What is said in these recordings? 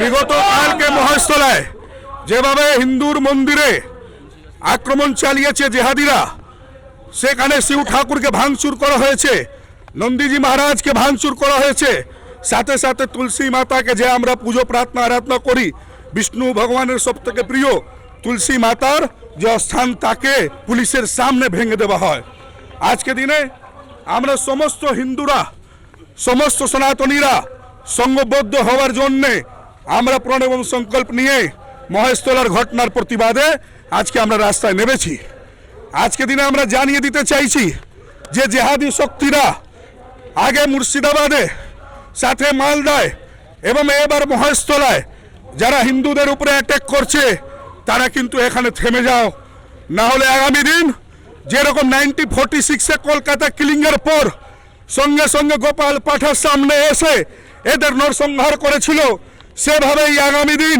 বিগত কালকে মহেশতলায় যেভাবে হিন্দুর মন্দিরে আক্রমণ চালিয়েছে জেহাদিরা, সেখানে শিব ঠাকুরকে ভাঙচুর করা হয়েছে, নন্দীজি মহারাজকে ভাঙচুর করা হয়েছে। সাথে সাথে তুলসী মাতাকে যে আমরা পুজো, প্রার্থনা, আরাধনা করি, বিষ্ণু ভগবানের সব থেকে প্রিয় তুলসী মাতার যে স্থান তাকে পুলিশের সামনে ভেঙে দেওয়া হয়। আজকে দিনে আমরা সমস্ত হিন্দুরা, সমস্ত সনাতনীরা সঙ্গবদ্ধ হওয়ার জন্যে আমরা প্রণ এবং সংকল্প নিয়ে মহেশতলার ঘটনার প্রতিবাদে আজকে আমরা রাস্তায় নেমেছি। আজকে দিনে আমরা জানিয়ে দিতে চাইছি যে জেহাদি শক্তিরা আগে মুর্শিদাবাদে, সাথে মালদায় এবং এবার মহেশতলায় যারা হিন্দুদের উপরে অ্যাটাক করছে, তারা কিন্তু এখানে থেমে যাও। না হলে আগামী দিন যেরকম নাইনটি ফোর্টি সিক্সে কলকাতা কিলিংয়ের পর সঙ্গে সঙ্গে গোপাল পাঠার সামনে এসে এদের নরসংহার করেছিল। সেভাবেই আগামী দিন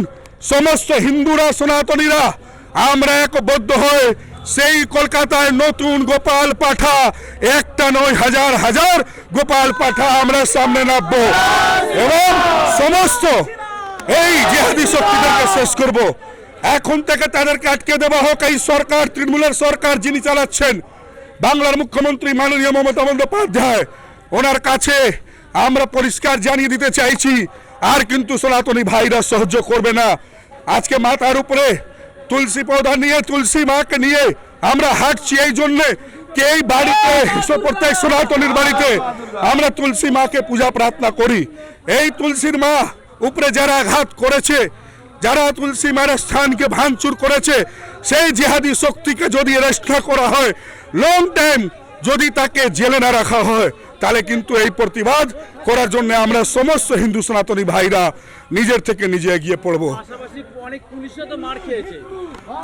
সমস্ত হিন্দুরা, সনাতনীরা, আমরা একবদ্ধ হয়ে সেই কলকাতায় নতুন গোপাল পাঠা, একটা নয় হাজার হাজার গোপাল পাঠা আমরা সামনে নামবো। এবং সমস্ত এই জেহাদি শক্তিদেরকে শেষ করব। এখন থেকে তাদেরকে আটকে দেওয়া হোক এই সরকার, তৃণমূলের সরকার যিনি চালাচ্ছেন। বাংলার মুখ্যমন্ত্রী মাননীয় মমতা বন্দ্যোপাধ্যায়, ওনার কাছে আমরা পরিষ্কার জানিয়ে দিতে চাইছি, আর কিন্তু সনাতনী ভাইরা সহ্য করবে না। আজকে মাথার উপরে তুলসী পৌধা নিয়ে, তুলসী মাকে নিয়ে আমরা হাঁটছি। এই জন্যে কে এই বাড়িতে প্রত্যেক সনাতনীর বাড়িতে? আমরা তুলসী মাকে পূজা প্রার্থনা করি। এই তুলসীর মা উপরে যারা আঘাত করেছে, যারা তুলসী মায়ের স্থানকে ভাঙচুর করেছে, সেই জেহাদি শক্তিকে যদি অ্যারেস্ট করা হয় লং টাইম যদি তাকে জেলে না রাখা হয় তাহলে কিন্তু এই প্রতিবাদ করার জন্য আমরা সমস্ত হিন্দু সনাতনী ভাইরা নিজের থেকে নিজে এগিয়ে পড়ব।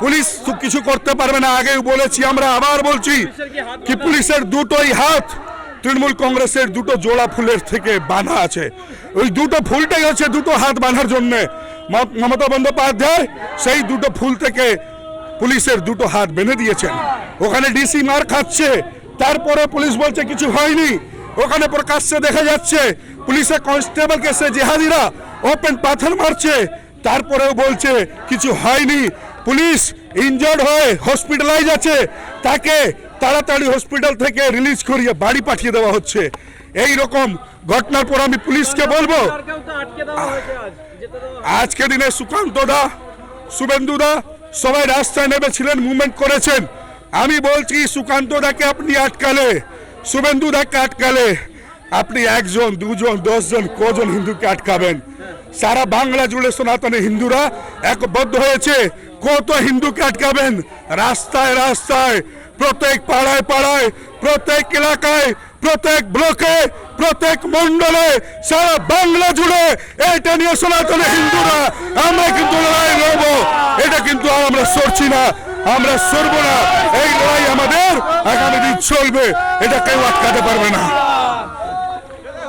পুলিশ কিছু করতে পারবে না আগেও বলেছি আমরা আবার বলছি কি পুলিশের দুটোই হাত তৃণমূল কংগ্রেসের দুটো জোড়া ফুলের থেকে বাঁধা আছে। ওই দুটো ফুলটাই আছে দুটো হাত বাঁধার জন্য। মমতা বন্দ্যোপাধ্যায় সেই দুটো ফুল থেকে পুলিশের দুটো হাত বেঁধে দিয়েছেন। ওখানে ডিসি মার খাচ্ছে তারপরে পুলিশ বলছে কিছু হয়নি। ওখানে প্রকাশ্যে দেখা যাচ্ছে পুলিশের কনস্টেবলকে সে জেহাদিরা ওপেন পাথর মারছে, তারপরেও বলছে কিছু হয়নি। পুলিশ ইনজার্ড হয়ে হসপিটালাইজ আছে, তাকে তাড়াতাড়ি হসপিটাল থেকে রিলিজ করিয়ে বাড়ি পাঠিয়ে দেওয়া হচ্ছে। এই রকম ঘটনার পর আমি পুলিশকে বলব, আজকে দিনে সুকান্ত দা, শুভেন্দু দা সবাই রাস্তায় নেমেছিলেন, মুভমেন্ট করেছেন। আমি বলছি, সুকান্ত দাকে আপনি আটকালে। শুভেন্দু দাকে আটকালে আপনি একজন, দুজন, দশজন, কজন হিন্দুকে আটকাবেন সারা বাংলা জুড়ে সনাতনী হিন্দুরা একবদ্ধ হয়েছে। কত হিন্দুকে আটকাবেন রাস্তায় রাস্তায়, প্রত্যেক পাড়ায় পাড়ায়, প্রত্যেক এলাকায়, প্রত্যেক ব্লকে, প্রত্যেক মন্ডলে সারা বাংলা জুড়ে এটা নিয়ে সনাতনী হিন্দুরা, আমরা কিন্তু লড়াই লড়ব। এটা কিন্তু আমরা সরছি না, আমরা সরব না। আগামী দিন চলবে এটা কেউ আটকাতে পারবে না।